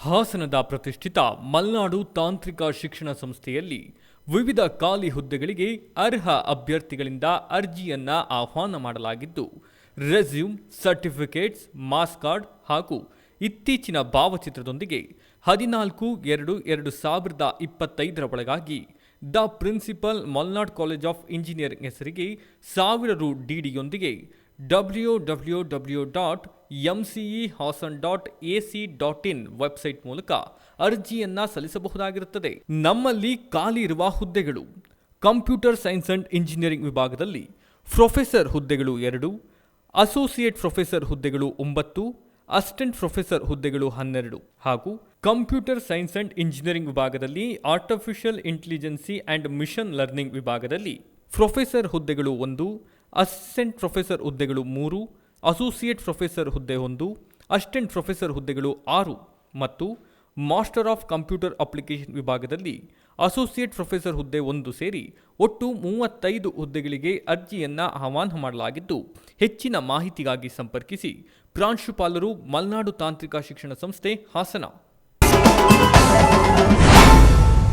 ಹಾಸನದ ಪ್ರತಿಷ್ಠಿತ ಮಲ್ನಾಡು ತಾಂತ್ರಿಕ ಶಿಕ್ಷಣ ಸಂಸ್ಥೆಯಲ್ಲಿ ವಿವಿಧ ಖಾಲಿ ಹುದ್ದೆಗಳಿಗೆ ಅರ್ಹ ಅಭ್ಯರ್ಥಿಗಳಿಂದ ಅರ್ಜಿಯನ್ನ ಆಹ್ವಾನ ಮಾಡಲಾಗಿದ್ದು, ರೆಸ್ಯೂಮ್, ಸರ್ಟಿಫಿಕೇಟ್ಸ್, ಮಾಸ್ ಕಾರ್ಡ್ ಹಾಗೂ ಇತ್ತೀಚಿನ ಭಾವಚಿತ್ರದೊಂದಿಗೆ ಹದಿನಾಲ್ಕು ಎರಡು ಎರಡು ಸಾವಿರದ ಇಪ್ಪತ್ತೈದರ ಒಳಗಾಗಿ the principal Malnad college of engineering ಹೆಸರಿಗೆ ಸಾವಿರ ರು ಡಿಡಿಯೊಂದಿಗೆ W W W dot M C E Hassan dot A C dot in website ಮೂಲಕ ಅರ್ಜಿಯನ್ನ ಸಲ್ಲಿಸಬಹುದಾಗಿರುತ್ತದೆ. ನಮ್ಮಲ್ಲಿ ಖಾಲಿ ಇರುವ ಹುದ್ದೆಗಳು ಕಂಪ್ಯೂಟರ್ ಸೈನ್ಸ್ ಅಂಡ್ ಇಂಜಿನಿಯರಿಂಗ್ ವಿಭಾಗದಲ್ಲಿ ಪ್ರೊಫೆಸರ್ ಹುದ್ದೆಗಳು ಎರಡು, ಅಸೋಸಿಯೇಟ್ ಪ್ರೊಫೆಸರ್ ಹುದ್ದೆಗಳು ಒಂಬತ್ತು, ಅಸಿಸ್ಟೆಂಟ್ ಪ್ರೊಫೆಸರ್ ಹುದ್ದೆಗಳು ಹನ್ನೆರಡು ಹಾಗೂ ಕಂಪ್ಯೂಟರ್ ಸೈನ್ಸ್ ಅಂಡ್ ಇಂಜಿನಿಯರಿಂಗ್ ವಿಭಾಗದಲ್ಲಿ artificial intelligence and machine learning ವಿಭಾಗದಲ್ಲಿ ಪ್ರೊಫೆಸರ್ ಹುದ್ದೆಗಳು ಒಂದು ಅಸಿಸ್ಟೆಂಟ್ ಪ್ರೊಫೆಸರ್ ಹುದ್ದೆಗಳು ಮೂರು, ಅಸೋಸಿಯೇಟ್ ಪ್ರೊಫೆಸರ್ ಹುದ್ದೆ ಒಂದು, ಅಸಿಸ್ಟೆಂಟ್ ಪ್ರೊಫೆಸರ್ ಹುದ್ದೆಗಳು ಆರು ಮತ್ತು ಮಾಸ್ಟರ್ ಆಫ್ ಕಂಪ್ಯೂಟರ್ ಅಪ್ಲಿಕೇಶನ್ ವಿಭಾಗದಲ್ಲಿ ಅಸೋಸಿಯೇಟ್ ಪ್ರೊಫೆಸರ್ ಹುದ್ದೆ ಒಂದು ಸೇರಿ ಒಟ್ಟು ಮೂವತ್ತೈದು ಹುದ್ದೆಗಳಿಗೆ ಅರ್ಜಿಯನ್ನು ಆಹ್ವಾನ ಮಾಡಲಾಗಿದ್ದು, ಹೆಚ್ಚಿನ ಮಾಹಿತಿಗಾಗಿ ಸಂಪರ್ಕಿಸಿ ಪ್ರಾಂಶುಪಾಲರು ಮಲ್ನಾಡು ತಾಂತ್ರಿಕ ಶಿಕ್ಷಣ ಸಂಸ್ಥೆ ಹಾಸನ.